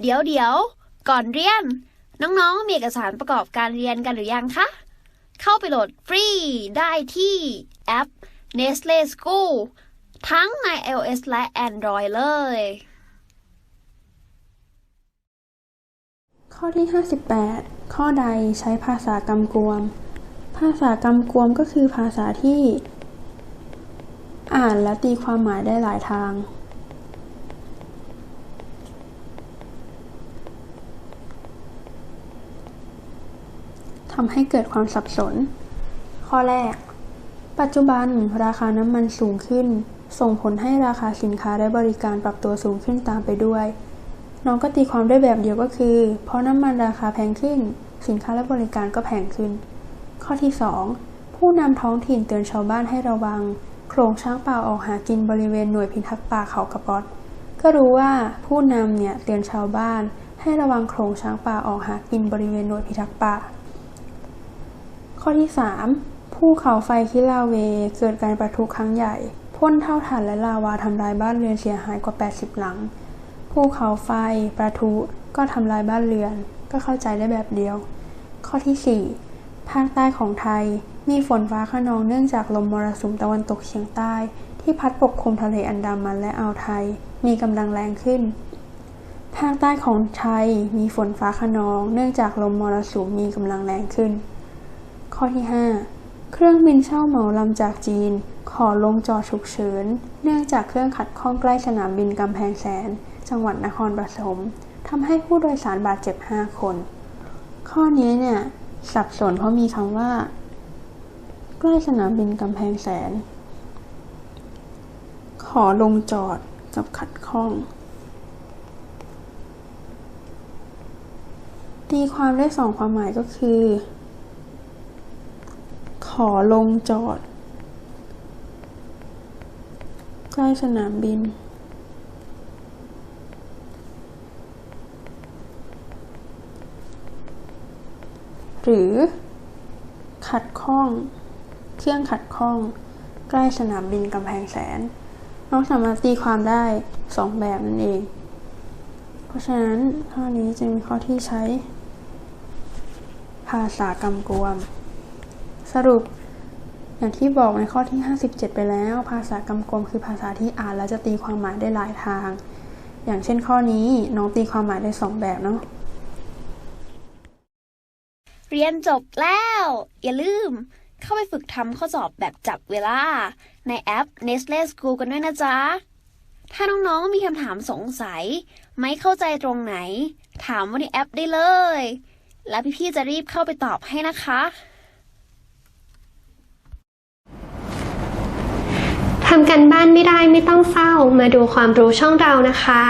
เดี๋ยวเดี๋ยวก่อนเรียน น้องๆ มีเอกสารประกอบการเรียนกันหรือยังคะ เข้าไปโหลดฟรีได้ที่แอป Nestle School ทั้งใน iOS และ Android เลย ข้อที่ 58 ข้อใดใช้ภาษากำกวม ภาษากำกวมก็คือภาษาที่ อ่านและตีความหมายได้หลายทาง ทำให้เกิดความสับสน ข้อแรก ปัจจุบันราคาน้ำมันสูงขึ้น ส่งผลให้ราคาสินค้าและบริการปรับตัวสูงขึ้นตามไปด้วย น้องก็ตีความได้แบบเดียวก็คือ เพราะน้ำมันราคาแพงขึ้น สินค้าและบริการก็แพงขึ้น ข้อที่ 2 ผู้นำท้องถิ่นเตือนชาวบ้านให้ระวังโขลงช้างป่าออกหากินบริเวณหน่วยพิทักษ์ป่าเขากระป๋อดก็รู้ว่าผู้นำเนี่ยเตือนชาวบ้านให้ระวังโขลงช้างป่าออกหากินบริเวณหน่วยพิทักษ์ป่า ข้อที่ 3 ภูเขาไฟคิลาเว เกิดการประทุครั้งใหญ่ พ่นเท่าฐานและลาวาทำลายบ้านเรือนเสียหายกว่า 80 หลัง ภูเขาไฟประทุก็ทำลายบ้านเรือน ก็เข้าใจได้แบบเดียว ข้อที่ 4 ภาคใต้ของไทยมีฝนฟ้าขนองเนื่องจากลมมรสุมตะวันตกเฉียงใต้ ที่พัดปกคลุมทะเลอันดามันและอ่าวไทย มีกำลังแรงขึ้น ภาคใต้ของไทยมีฝนฟ้าขนอง เนื่องจากลมมรสุมมีกำลังแรงขึ้น ข้อที่ 5 เครื่องบินเช่าเหมาลำจากจีน ขอลงจอดฉุกเฉิน เนื่องจากเครื่องขัดข้องใกล้สนามบินกำแพงแสน จังหวัดนครปฐมทำให้ผู้โดยสารบาดเจ็บ 5 คน ข้อนี้เนี่ยสับสนเพราะมีคำว่า ใกล้สนามบินกำแพงแสน ขอลงจอดกับขัดข้อง ตีความได้สองความหมายก็คือ ขอลงจอด ใกล้สนามบิน หรือ ขัดข้อง เครื่องขัดข้อง ใกล้สนามบินกำแพงแสนน้องสามารถตีความได้สองแบบนั่นเอง เพราะฉะนั้นข้อนี้จึงเป็นข้อที่ใช้ ภาษากำกวม สรุป อย่างที่บอกในข้อที่ 57 ไปแล้ว ภาษากำกวมคือภาษาที่อ่านแล้วจะตีความหมายได้หลายทาง อย่างเช่นข้อนี้น้องตีความหมายได้สองแบบเนาะเรียนจบแล้ว อย่าลืมเข้าไปฝึกทำข้อสอบแบบจับเวลา ในแอป Nestle School กันด้วยนะจ๊ะ ถ้าน้องๆมีคำถามสงสัย ไม่เข้าใจตรงไหน ถามว่าในแอปได้เลย แล้วพี่ๆจะรีบเข้าไปตอบให้นะคะ ทำกันบ้านไม่ได้ไม่ต้องเศร้ามาดูความรู้ช่องเรานะคะ